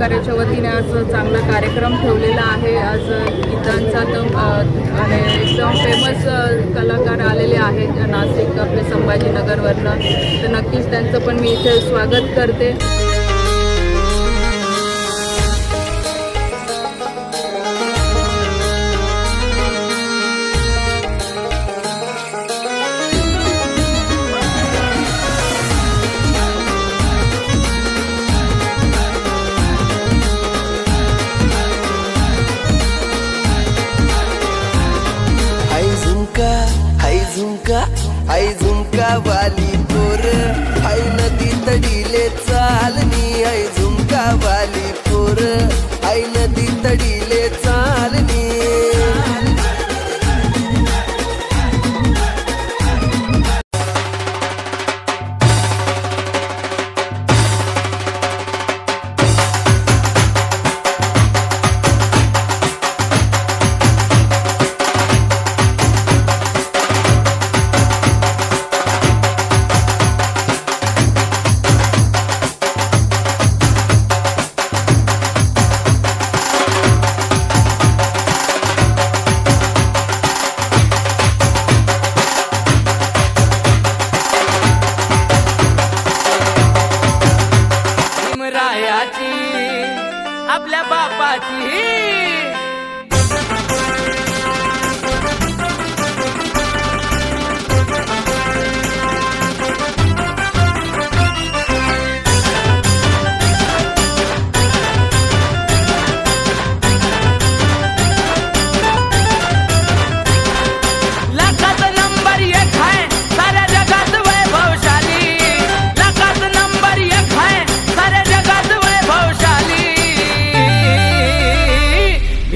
सहकार्याच्या वतीने आज चांगला कार्यक्रम ठेवलेला आहे. आज गीतांचा तर आणि एकदम फेमस कलाकार आलेले आहेत. नाशिक आपले संभाजीनगरवरनं. तर नक्कीच त्यांचं पण मी इथे स्वागत करते. आई हाय झुमका वाली पोर हाय नदी तडीले चालनी. हाय झुमका वाली पोर हाय नदी तड़ी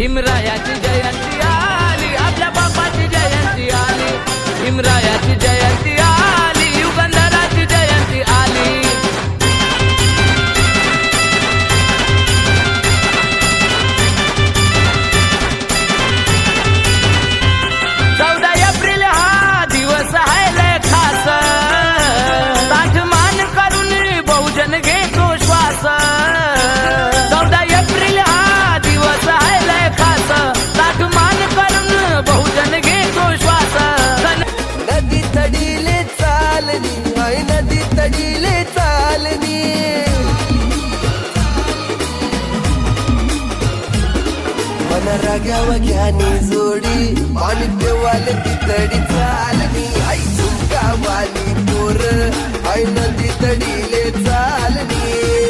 ભીમરાયા मन राग्यावा घ्यानी जोडी. आणि देवाल तितडी तडी चालनी आई झुमका वाली पोर. आई नदी तडीले चालनी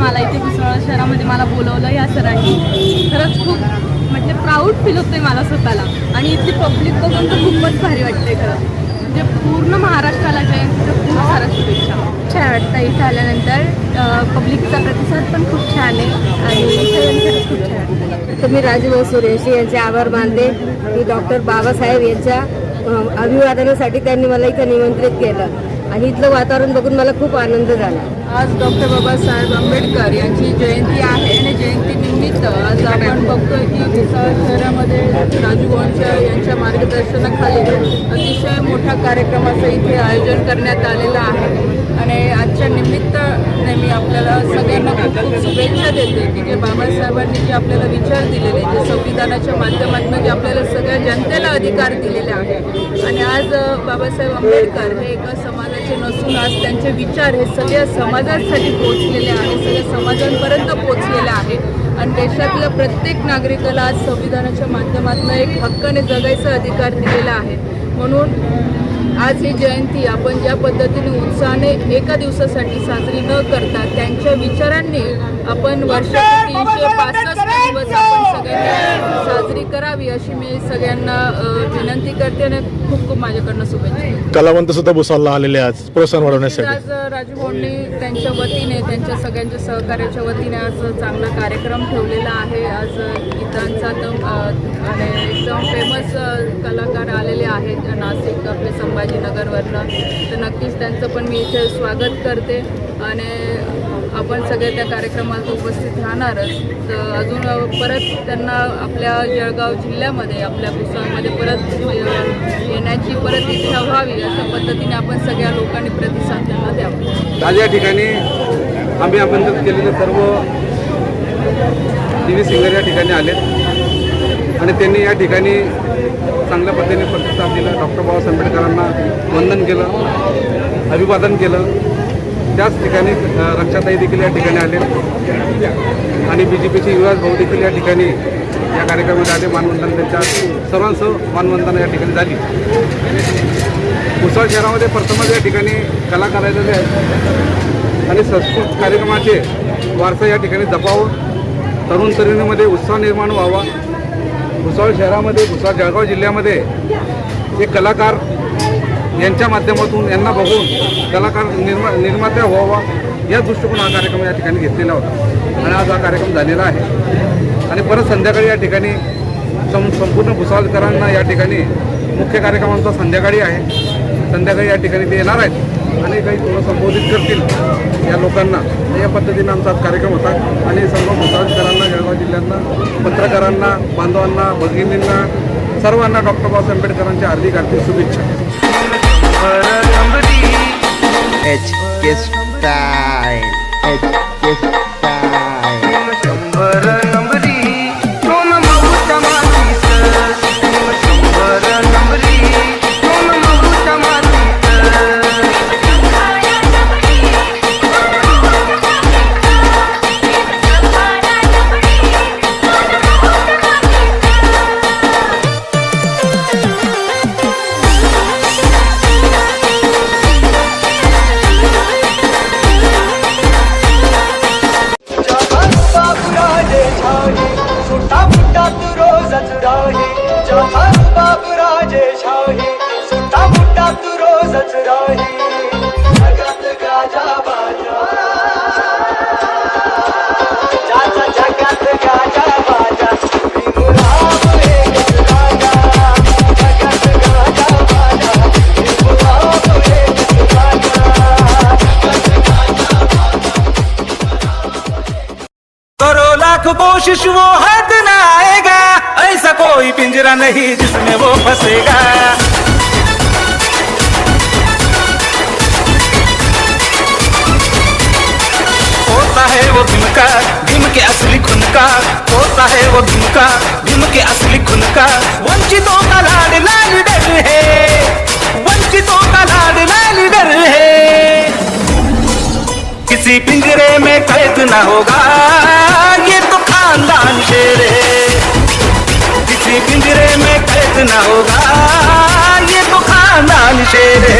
मला इथे भुसावळ शहरामध्ये मला बोलवलं या सरांनी. खरंच खूप म्हणजे प्राऊड फील होते मला स्वतःला. आणि इथली पब्लिक बघून तर खूपच भारी वाटते खरं. म्हणजे पूर्ण महाराष्ट्राला जयंतीच्या खूप साऱ्या शुभेच्छा. छान वाटतं इथं आल्यानंतर. पब्लिकचा प्रतिसाद पण खूप छान आहे. आणि इथं खूप छान वाटतं तर मी राजभाऊ सूर्यवंशी यांचे आभार मानते. की डॉक्टर बाबासाहेब यांच्या अभिवादनासाठी त्यांनी मला इथं निमंत्रित केलं. आणि इथलं वातावरण बघून मला खूप आनंद झाला. आज डॉक्टर बाबासाहेब आंबेडकर यांची जयंती आहे आणि जयंतीनिमित्त आज आपण बघतोय की शहरामध्ये राजू गोंच्या यांच्या मार्गदर्शनाखाली अतिशय मोठ्या कार्यक्रमाचं इथे आयोजन करण्यात आलेलं आहे. आणि आजच्या निमित्त मी आपल्याला सगळ्यांना खूप खूप शुभेच्छा देते की जे बाबासाहेबांनी जे आपल्याला विचार दिलेले जे संविधानाच्या माध्यमातून जे आपल्याला सगळ्या जनतेला अधिकार दिलेले आहे. आणि आज बाबासाहेब आंबेडकर हे एका समाजाचे असून आज त्यांचे विचार हे सगळ्या समाजासाठी पोचलेले आहे सगळ्या समाजांपर्यंत पोचलेले आहे. आणि देशातल्या प्रत्येक नागरिकाला आज संविधानाच्या माध्यमातून एक हक्काने जगायचा अधिकार दिलेला आहे. म्हणून आज ही जयंती आपण ज्या पद्धतीने उत्साहाने एका दिवसासाठी साजरी न करता त्यांच्या विचारांनी आपण वर्षाचे तीनशे पासष्ट दिवस आपण सगळ्यांनी साजरी करावी अशी मी सगळ्यांना विनंती करते आणि खूप खूप माझ्याकडनं शुभेच्छा. कलावंत सुद्धा भुसावळला आलेले आज प्रोत्साहन वाढवण्यासाठी. आज राजू भाऊंनी त्यांच्या वतीने त्यांच्या सगळ्यांच्या सहकार्याच्या वतीने आज चांगला कार्यक्रम ठेवलेला आहे. आज गीतांचा अ, आणि एकदम फेमस कलाकार आलेले आहेत नाशिक आपले संभाजीनगरवरनं. तर नक्कीच त्यांचं पण मी इथे स्वागत करते. आणि आपण सगळे त्या कार्यक्रमात उपस्थित राहणारच. तर अजून परत त्यांना आपल्या जळगाव जिल्ह्यामध्ये आपल्या पुस्तकामध्ये परत येण्याची परत इच्छा व्हावी अशा पद्धतीने आपण सगळ्या लोकांनी प्रतिसाद त्यांना द्यावा. आज या ठिकाणी आम्ही आमंत्रित केलेले सर्व टी व्ही सिंगर या ठिकाणी आलेत. आणि त्यांनी या ठिकाणी चांगल्या पद्धतीने प्रतिसाद दिला. डॉक्टर बाबासाहेब आंबेडकरांना वंदन केलं अभिवादन केलं. त्याच ठिकाणी रक्षाताई देखील या ठिकाणी आले आणि बी जे पीचे युवराज भाऊ देखील या ठिकाणी या कार्यक्रमामध्ये आले मानवंदन त्यांच्या सर्वांसह मानवंदन या ठिकाणी झाली. भुसावळ शहरामध्ये प्रथमच या ठिकाणी कलाकार आहेत आणि संस्कृत कार्यक्रमाचे वारसा या ठिकाणी जपावं. तरुण तरुणीमध्ये उत्साह निर्माण व्हावा. भुसावळ शहरामध्ये भुसावळ जळगाव जिल्ह्यामध्ये हे कलाकार यांच्या माध्यमातून यांना बघून कलाकार निर्मा निर्मात्या व्हावा. या दृष्टिकोन हा कार्यक्रम या ठिकाणी घेतलेला होता. आणि आज हा कार्यक्रम झालेला आहे. आणि परत संध्याकाळी या ठिकाणी सं संपूर्ण भुसावळकरांना या ठिकाणी मुख्य कार्यक्रमांचा संध्याकाळी आहे. संध्याकाळी या ठिकाणी ते येणार आहेत आणि काही थोडं संबोधित करतील या लोकांना. या पद्धतीने आमचा आज कार्यक्रम होता आणि सर्व भुसावळकरांना जळगाव जिल्ह्यांना पत्रकारांना बांधवांना भगिनींना सर्वांना डॉक्टर बाबासाहेब आंबेडकरांच्या हार्दिक हार्दिक शुभेच्छा. H कोशिश वो हाथ ना आएगा ऐसा कोई पिंजरा नहीं जिसमें वो फंसेगा। है वो भीम का भीम के असली खुन का होता है वो भीम का भीम के असली खुन का वंचितों का लाड, लाल डर है। वंचितों का लाड, लाल डर है। किसी पिंजरे में कैद न होगा, ये तो खानदान शेर है। किसी पिंजरे में कैद न होगा, ये तो खानदान शेर है।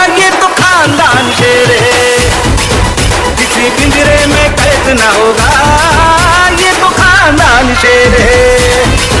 खानदान शेर है किसी पिंजरे में कैद ना होगा ये तो खानदान शेर है